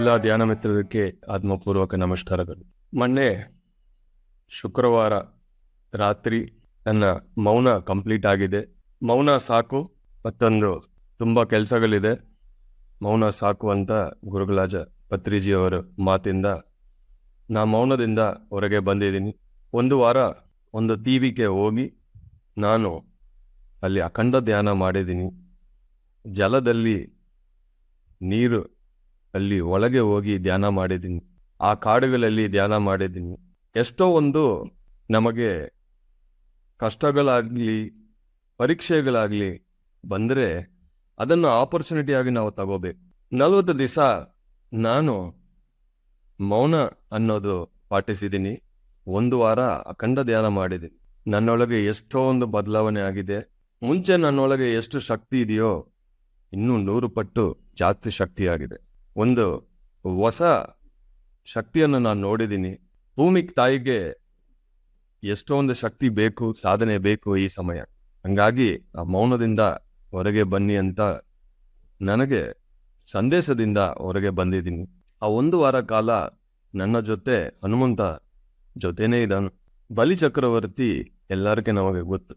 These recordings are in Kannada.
ಎಲ್ಲ ಧ್ಯಾನ ಮಿತ್ರರಿಗೆ ಆತ್ಮಪೂರ್ವಕ ನಮಸ್ಕಾರಗಳು. ಮೊನ್ನೆ ಶುಕ್ರವಾರ ರಾತ್ರಿ ನನ್ನ ಮೌನ ಕಂಪ್ಲೀಟ್ ಆಗಿದೆ. ಮೌನ ಸಾಕು, ಮತ್ತೊಂದು ತುಂಬ ಕೆಲಸಗಳಿದೆ. ಮೌನ ಸಾಕು ಅಂತ ಗುರುಗಳಾಜ ಪತ್ರಿಜಿಯವರ ಮಾತಿಂದ ನಾ ಮೌನದಿಂದ ಹೊರಗೆ ಬಂದಿದ್ದೀನಿ. ಒಂದು ವಾರ ಒಂದು ತೀವಿಗೆ ಹೋಗಿ ನಾನು ಅಲ್ಲಿ ಅಖಂಡ ಧ್ಯಾನ ಮಾಡಿದ್ದೀನಿ. ಜಲದಲ್ಲಿ ನೀರು ಅಲ್ಲಿ ಒಳಗೆ ಹೋಗಿ ಧ್ಯಾನ ಮಾಡಿದ್ದೀನಿ. ಆ ಕಾಡುಗಳಲ್ಲಿ ಧ್ಯಾನ ಮಾಡಿದ್ದೀನಿ. ಎಷ್ಟೋ ಒಂದು ನಮಗೆ ಕಷ್ಟಗಳಾಗಲಿ, ಪರೀಕ್ಷೆಗಳಾಗಲಿ ಬಂದರೆ ಅದನ್ನು ಆಪರ್ಚುನಿಟಿಯಾಗಿ ನಾವು ತಗೋಬೇಕು. ನಲವತ್ತು ದಿವಸ ನಾನು ಮೌನ ಅನ್ನೋದು ಪಾಟಿಸಿದ್ದೀನಿ. ಒಂದು ವಾರ ಅಖಂಡ ಧ್ಯಾನ ಮಾಡಿದ್ದೀನಿ. ನನ್ನೊಳಗೆ ಎಷ್ಟೋ ಒಂದು ಬದಲಾವಣೆ ಆಗಿದೆ. ಮುಂಚೆ ನನ್ನೊಳಗೆ ಎಷ್ಟು ಶಕ್ತಿ ಇದೆಯೋ ಇನ್ನೂ ನೂರು ಪಟ್ಟು ಜಾಸ್ತಿ ಶಕ್ತಿ ಆಗಿದೆ ಒಂದು ಹೊಸ ಶಕ್ತಿಯನ್ನು ನಾನು ನೋಡಿದ್ದೀನಿ. ಭೂಮಿ ತಾಯಿಗೆ ಎಷ್ಟೊಂದು ಶಕ್ತಿ ಬೇಕು, ಸಾಧನೆ ಬೇಕು ಈ ಸಮಯ. ಹಂಗಾಗಿ ಆ ಮೌನದಿಂದ ಹೊರಗೆ ಬನ್ನಿ ಅಂತ ನನಗೆ ಸಂದೇಶದಿಂದ ಹೊರಗೆ ಬಂದಿದ್ದೀನಿ. ಆ ಒಂದು ವಾರ ಕಾಲ ನನ್ನ ಜೊತೆ ಹನುಮಂತ ಜೊತೆನೇ ಇದ್ದಾನು. ಬಲಿ ಚಕ್ರವರ್ತಿ ಎಲ್ಲರಿಗೂ ನಮಗೆ ಗೊತ್ತು.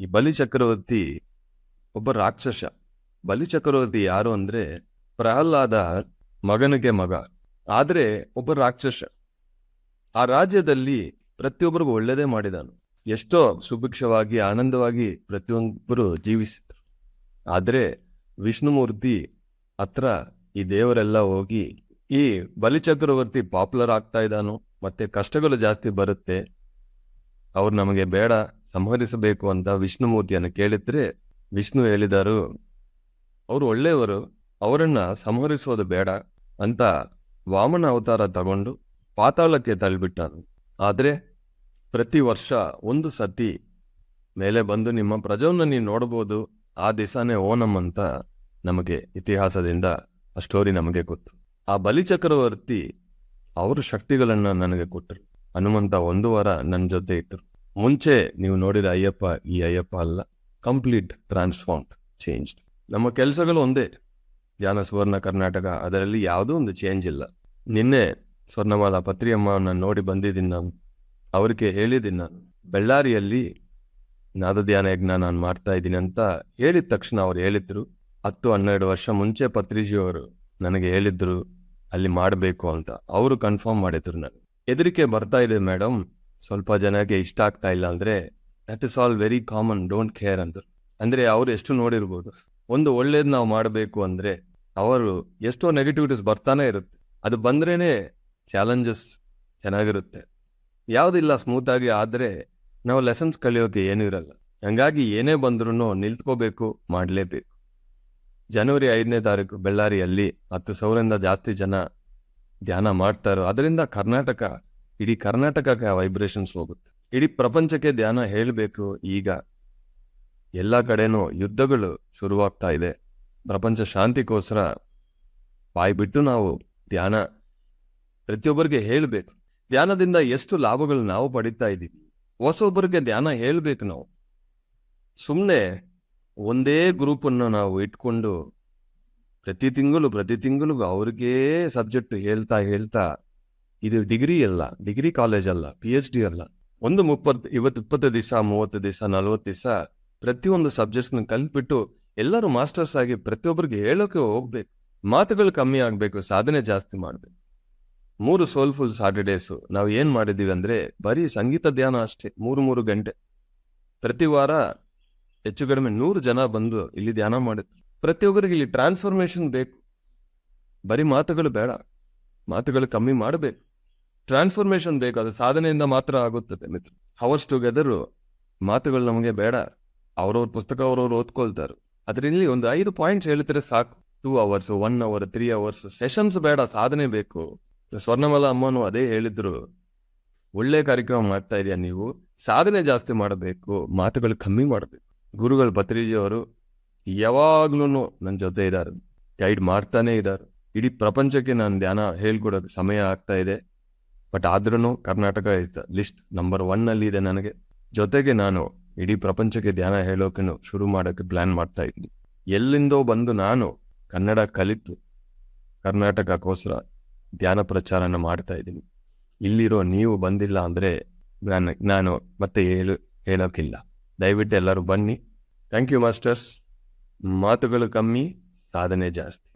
ಈ ಬಲಿ ಚಕ್ರವರ್ತಿ ಒಬ್ಬ ರಾಕ್ಷಸ. ಬಲಿ ಚಕ್ರವರ್ತಿ ಯಾರು ಅಂದ್ರೆ ಪ್ರಹ್ಲಾದ ಮಗನಿಗೆ ಮಗ. ಆದರೆ ಒಬ್ಬ ರಾಕ್ಷಸ. ಆ ರಾಜ್ಯದಲ್ಲಿ ಪ್ರತಿಯೊಬ್ಬರಿಗೂ ಒಳ್ಳೆಯದೇ ಮಾಡಿದನು. ಎಷ್ಟೋ ಸುಭಿಕ್ಷವಾಗಿ, ಆನಂದವಾಗಿ ಪ್ರತಿಯೊಬ್ಬರು ಜೀವಿಸಿದರು. ಆದ್ರೆ ವಿಷ್ಣುಮೂರ್ತಿ ಹತ್ರ ಈ ದೇವರೆಲ್ಲ ಹೋಗಿ, ಈ ಬಲಿಚಕ್ರವರ್ತಿ ಪಾಪ್ಯುಲರ್ ಆಗ್ತಾ ಇದ್ದಾನು, ಮತ್ತೆ ಕಷ್ಟಗಳು ಜಾಸ್ತಿ ಬರುತ್ತೆ, ಅವ್ರು ನಮಗೆ ಬೇಡ, ಸಂಹರಿಸಬೇಕು ಅಂತ ವಿಷ್ಣುಮೂರ್ತಿಯನ್ನು ಕೇಳಿದ್ರೆ ವಿಷ್ಣು ಹೇಳಿದರು, ಅವರು ಒಳ್ಳೆಯವರು ಅವರನ್ನ ಸಂಹರಿಸೋದು ಬೇಡ ಅಂತ ವಾಮನ ಅವತಾರ ತಗೊಂಡು ಪಾತಾಳಕ್ಕೆ ತಳ್ಳಿಬಿಟ್ಟನು. ಆದ್ರೆ ಪ್ರತಿ ವರ್ಷ ಒಂದು ಸತಿ ಮೇಲೆ ಬಂದು ನಿಮ್ಮ ಪ್ರಜವನ್ನು ನೀವು ನೋಡ್ಬೋದು, ಆ ದಿಸಾನೇ ಓಣಂ ಅಂತ ನಮಗೆ ಇತಿಹಾಸದಿಂದ ಆ ಸ್ಟೋರಿ ನಮಗೆ ಗೊತ್ತು. ಆ ಬಲಿಚಕ್ರವರ್ತಿ ಅವರ ಶಕ್ತಿಗಳನ್ನ ನನಗೆ ಕೊಟ್ಟರು. ಹನುಮಂತ ಒಂದು ವಾರ ನನ್ನ ಜೊತೆ ಇದ್ರು. ಮುಂಚೆ ನೀವು ನೋಡಿದ ಅಯ್ಯಪ್ಪ, ಈ ಅಯ್ಯಪ್ಪ ಅಲ್ಲ ಕಂಪ್ಲೀಟ್ ಟ್ರಾನ್ಸ್ಫಾರ್ಮ್ಡ್ ಚೇಂಜ್ಡ್ ನಮ್ಮ ಕೆಲಸಗಳು ಒಂದೇ. ಧ್ಯಾನ ಸುವರ್ಣ ಕರ್ನಾಟಕ, ಅದರಲ್ಲಿ ಯಾವುದೂ ಒಂದು ಚೇಂಜ್ ಇಲ್ಲ. ನಿನ್ನೆ ಸ್ವರ್ಣಮಾಲಾ ಪತ್ರಿಯಮ್ಮನ ನೋಡಿ ಬಂದಿದ್ದೀನಿ ನಾನು. ಅವ್ರಿಗೆ ಹೇಳಿದ್ದೀನಿ ನಾನು, ಬೆಳ್ಳಾರಿಯಲ್ಲಿ ನಾದಧ್ಯಾನ ಯಜ್ಞ ನಾನು ಮಾಡ್ತಾ ಇದ್ದೀನಿ ಅಂತ ಹೇಳಿದ ತಕ್ಷಣ ಅವ್ರು ಹೇಳಿದ್ರು. ಹತ್ತು, ಹನ್ನೆರಡು ವರ್ಷ ಮುಂಚೆ ಪತ್ರಿಜಿಯವರು ನನಗೆ ಹೇಳಿದ್ರು, ಅಲ್ಲಿ ಮಾಡಬೇಕು ಅಂತ. ಅವರು ಕನ್ಫರ್ಮ್ ಮಾಡಿದ್ರು ನಾನು ಹೆದರಿಕೆ ಬರ್ತಾ ಇದೆ ಮೇಡಮ್ ಸ್ವಲ್ಪ ಜನಕ್ಕೆ ಇಷ್ಟ ಆಗ್ತಾ ಇಲ್ಲ ಅಂದರೆ that is all very common don't care ಅಂದರು. ಅಂದರೆ ಅವರು ಎಷ್ಟು ನೋಡಿರ್ಬೋದು. ಒಂದು ಒಳ್ಳೇದು ನಾವು ಮಾಡಬೇಕು ಅಂದ್ರೆ ಅವರು ಎಷ್ಟೋ ನೆಗೆಟಿವಿಟೀಸ್ ಬರ್ತಾನೆ ಇರುತ್ತೆ. ಅದು ಬಂದ್ರೇನೆ ಚಾಲೆಂಜಸ್ ಚೆನ್ನಾಗಿರುತ್ತೆ. ಯಾವುದಿಲ್ಲ ಸ್ಮೂತಾಗಿ ಆದರೆ ನಾವು ಲೆಸನ್ಸ್ ಕಲಿಯೋಕೆ ಏನೂ ಇರಲ್ಲ. ಹಂಗಾಗಿ ಏನೇ ಬಂದ್ರೂ ನಿಲ್ತ್ಕೋಬೇಕು, ಮಾಡಲೇಬೇಕು. ಜನವರಿ ಐದನೇ ತಾರೀಕು ಬೆಳ್ಳಾರಿಯಲ್ಲಿ ಹತ್ತು ಸಾವಿರದಿಂದ ಜಾಸ್ತಿ ಜನ ಧ್ಯಾನ ಮಾಡ್ತಾರೋ, ಅದರಿಂದ ಕರ್ನಾಟಕ, ಇಡೀ ಕರ್ನಾಟಕಕ್ಕೆ ವೈಬ್ರೇಷನ್ಸ್ ಹೋಗುತ್ತೆ. ಇಡೀ ಪ್ರಪಂಚಕ್ಕೆ ಧ್ಯಾನ ಹೇಳಬೇಕು ಈಗ. ಎಲ್ಲ ಕಡೆನೂ ಯುದ್ಧಗಳು ಶುರುವಾಗ್ತಾ ಇದೆ. ಪ್ರಪಂಚ ಶಾಂತಿಗೋಸ್ಕರ ಬಾಯಿ ಬಿಟ್ಟು ನಾವು ಧ್ಯಾನ ಪ್ರತಿಯೊಬ್ಬರಿಗೆ ಹೇಳಬೇಕು. ಧ್ಯಾನದಿಂದ ಎಷ್ಟು ಲಾಭಗಳು ನಾವು ಪಡಿತಾ ಇದ್ದೀವಿ. ಹೊಸೊಬ್ಬರಿಗೆ ಧ್ಯಾನ ಹೇಳಬೇಕು ನಾವು. ಸುಮ್ಮನೆ ಒಂದೇ ಗ್ರೂಪನ್ನು ನಾವು ಇಟ್ಕೊಂಡು ಪ್ರತಿ ತಿಂಗಳು ಪ್ರತಿ ತಿಂಗಳು ಅವ್ರಿಗೇ ಸಬ್ಜೆಕ್ಟ್ ಹೇಳ್ತಾ ಹೇಳ್ತಾ ಇದು ಡಿಗ್ರಿ ಅಲ್ಲ, ಡಿಗ್ರಿ ಕಾಲೇಜ್ ಅಲ್ಲ ಪಿ ಎಚ್ ಡಿ ಅಲ್ಲ. ಒಂದು ಮುಪ್ಪತ್ತು, ಇವತ್ತು ಇಪ್ಪತ್ತು ದಿವಸ, ಮೂವತ್ತು ದಿವಸ, ನಲ್ವತ್ತು ದಿವಸ ಪ್ರತಿಯೊಂದು ಸಬ್ಜೆಕ್ಟ್ಸ್ನ ಕಲ್ತ್ಬಿಟ್ಟು ಎಲ್ಲರೂ ಮಾಸ್ಟರ್ಸ್ ಆಗಿ ಪ್ರತಿಯೊಬ್ಬರಿಗೆ ಹೇಳೋಕೆ ಹೋಗ್ಬೇಕು. ಮಾತುಗಳು ಕಮ್ಮಿ ಆಗಬೇಕು, ಸಾಧನೆ ಜಾಸ್ತಿ ಮಾಡಬೇಕು. ಮೂರು ಸೋಲ್ಫುಲ್ ಸಾಟರ್ಡೇಸು ನಾವು ಏನು ಮಾಡಿದ್ದೀವಿ ಅಂದರೆ, ಬರೀ ಸಂಗೀತ ಧ್ಯಾನ ಅಷ್ಟೇ, ಮೂರು ಮೂರು ಗಂಟೆ. ಪ್ರತಿ ವಾರ ಹೆಚ್ಚು ಕಡಿಮೆ ನೂರು ಜನ ಬಂದು ಇಲ್ಲಿ ಧ್ಯಾನ ಮಾಡಿದ್ರು ಪ್ರತಿಯೊಬ್ಬರಿಗೆ ಇಲ್ಲಿ ಟ್ರಾನ್ಸ್ಫಾರ್ಮೇಶನ್ ಬೇಕು. ಬರೀ ಮಾತುಗಳು ಬೇಡ. ಮಾತುಗಳು ಕಮ್ಮಿ ಮಾಡಬೇಕು. ಟ್ರಾನ್ಸ್ಫಾರ್ಮೇಶನ್ ಬೇಕು. ಅದು ಸಾಧನೆಯಿಂದ ಮಾತ್ರ ಆಗುತ್ತದೆ ಮಿತ್ರ. ಹವರ್ಸ್ ಟುಗೆದರು ಮಾತುಗಳು ನಮಗೆ ಬೇಡ. ಅವ್ರವ್ರ ಪುಸ್ತಕ ಅವ್ರವ್ರು ಓದ್ಕೊಳ್ತಾರೆ. ಅದರಲ್ಲಿ ಒಂದು ಐದು ಪಾಯಿಂಟ್ಸ್ ಹೇಳಿದ್ರೆ ಸಾಕು. Two hours one hour three hours sessions ಬೇಡ, ಸಾಧನೆ ಬೇಕು. ಸ್ವರ್ಣಮಲ ಅಮ್ಮನು ಅದೇ ಹೇಳಿದ್ರು. ಒಳ್ಳೆ ಕಾರ್ಯಕ್ರಮ ಮಾಡ್ತಾ ಇದೆಯಾ ನೀವು. ಸಾಧನೆ ಜಾಸ್ತಿ ಮಾಡಬೇಕು, ಮಾತುಗಳು ಕಮ್ಮಿ ಮಾಡಬೇಕು. ಗುರುಗಳು ಭತ್ರಿಜಿ ಅವರು ಯಾವಾಗ್ಲೂ ನನ್ನ ಜೊತೆ ಇದ್ದಾರೆ ಗೈಡ್ ಮಾಡ್ತಾನೆ ಇದ್ದಾರೆ ಇಡೀ ಪ್ರಪಂಚಕ್ಕೆ ನಾನು ಧ್ಯಾನ ಹೇಳ್ಕೊಡೋಕೆ ಸಮಯ ಆಗ್ತಾ ಇದೆ. ಬಟ್ ಆದ್ರೂ Karnataka is list number one ಅಲ್ಲಿ ಇದೆ ನನಗೆ. ಜೊತೆಗೆ ನಾನು ಇಡೀ ಪ್ರಪಂಚಕ್ಕೆ ಧ್ಯಾನ ಹೇಳೋಕೆ ಶುರು ಮಾಡೋಕೆ ಪ್ಲಾನ್ ಮಾಡ್ತಾ ಇದ್ದೀನಿ ಎಲ್ಲಿಂದೋ ಬಂದು ನಾನು ಕನ್ನಡ ಕಲಿತು ಕರ್ನಾಟಕಕ್ಕೋಸ್ಕರ ಧ್ಯಾನ ಪ್ರಚಾರನ ಮಾಡ್ತಾ ಇದ್ದೀನಿ. ಇಲ್ಲಿರೋ ನೀವು ಬಂದಿಲ್ಲ ಅಂದರೆ ನಾನು ನಾನು ಮತ್ತೆ ಹೇಳು ಹೇಳೋಕ್ಕಿಲ್ಲ ದಯವಿಟ್ಟು ಎಲ್ಲರೂ ಬನ್ನಿ. ಥ್ಯಾಂಕ್ ಯು ಮಾಸ್ಟರ್ಸ್ ಮಾತುಗಳು ಕಮ್ಮಿ, ಸಾಧನೆ ಜಾಸ್ತಿ.